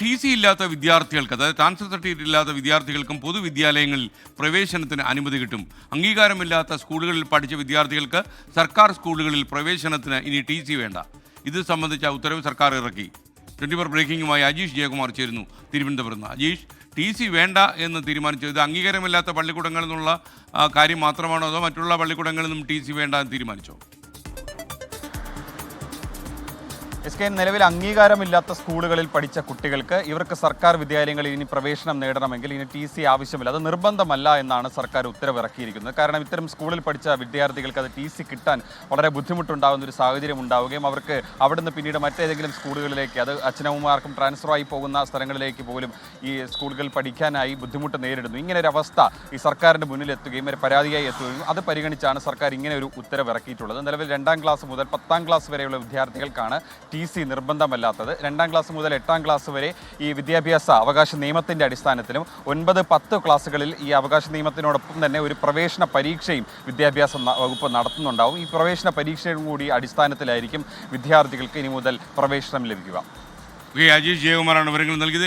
T C ഇല്ലാത്ത വിദ്യാർത്ഥികൾക്ക് അതായത് ട്രാൻസ്ഫർ സർട്ടിഫിക്കറ്റ് ഇല്ലാത്ത വിദ്യാർത്ഥികൾക്കും പൊതുവിദ്യാലയങ്ങളിൽ പ്രവേശനത്തിന് അനുമതി കിട്ടും. അംഗീകാരമില്ലാത്ത സ്കൂളുകളിൽ പഠിച്ച വിദ്യാർത്ഥികൾക്ക് സർക്കാർ സ്കൂളുകളിൽ പ്രവേശനത്തിന് ഇനി ടി സി വേണ്ട. ഇത് സംബന്ധിച്ച ഉത്തരവ് സർക്കാർ ഇറക്കി. ട്വന്റി ഫോർ ബ്രേക്കിംഗുമായി അജീഷ് ജയകുമാർ ചേരുന്നു തിരുവനന്തപുരത്ത് അജീഷ് ടി സി വേണ്ട എന്ന് തീരുമാനിച്ചു ഇത് അംഗീകാരമില്ലാത്ത പള്ളിക്കൂടങ്ങളിൽ നിന്നുള്ള കാര്യം മാത്രമാണോ അതോ മറ്റുള്ള പള്ളിക്കൂടങ്ങളിൽ നിന്നും ടി സി വേണ്ട എന്ന് തീരുമാനിച്ചോ? എസ് കെ നിലവിൽ അംഗീകാരമില്ലാത്ത സ്കൂളുകളിൽ പഠിച്ച കുട്ടികൾക്ക് ഇവർക്ക് സർക്കാർ വിദ്യാലയങ്ങളിൽ ഇനി പ്രവേശനം നേടണമെങ്കിൽ ഇനി ടി സി ആവശ്യമില്ല. അത് നിർബന്ധമല്ല എന്നാണ് സർക്കാർ ഉത്തരവിറക്കിയിരിക്കുന്നത്. കാരണം ഇത്തരം സ്കൂളിൽ പഠിച്ച വിദ്യാർത്ഥികൾക്ക് അത് ടി സി കിട്ടാൻ വളരെ ബുദ്ധിമുട്ടുണ്ടാകുന്ന ഒരു സാഹചര്യം ഉണ്ടാവുകയും അവർക്ക് അവിടുന്ന് പിന്നീട് മറ്റേതെങ്കിലും സ്കൂളുകളിലേക്ക് അത് അച്ഛനമ്മമാർക്കും ട്രാൻസ്ഫർ ആയി പോകുന്ന സ്ഥലങ്ങളിലേക്ക് പോലും ഈ സ്കൂളുകളിൽ പഠിക്കാനായി ബുദ്ധിമുട്ട് നേരിടുന്നു. ഇങ്ങനെ ഒരു അവസ്ഥ ഈ സർക്കാരിന്റെ മുന്നിൽ എത്തുകയും ഒരു പരാതിയായി എത്തുകയും അത് പരിഗണിച്ചാണ് സർക്കാർ ഇങ്ങനെ ഒരു ഉത്തരവിറക്കിയിട്ടുള്ളത്. നിലവിൽ രണ്ടാം ക്ലാസ് മുതൽ പത്താം ക്ലാസ് വരെയുള്ള വിദ്യാർത്ഥികൾക്കാണ് ടി സി നിർബന്ധമല്ലാത്തത്. രണ്ടാം ക്ലാസ് മുതൽ എട്ടാം ക്ലാസ് വരെ ഈ വിദ്യാഭ്യാസ അവകാശ നിയമത്തിന്റെ അടിസ്ഥാനത്തിലും ഒൻപത് പത്ത് ക്ലാസ്സുകളിൽ ഈ അവകാശ നിയമത്തിനോടൊപ്പം തന്നെ ഒരു പ്രവേശന പരീക്ഷയും വിദ്യാഭ്യാസ വകുപ്പ് നടത്തുന്നുണ്ടാവും. ഈ പ്രവേശന പരീക്ഷയും കൂടി അടിസ്ഥാനത്തിലായിരിക്കും വിദ്യാർത്ഥികൾക്ക് ഇനി മുതൽ പ്രവേശനം ലഭിക്കുക. ഓക്കെ അജീഷ് ജയകുമാറാണ് വിവരങ്ങൾ നൽകിയത്.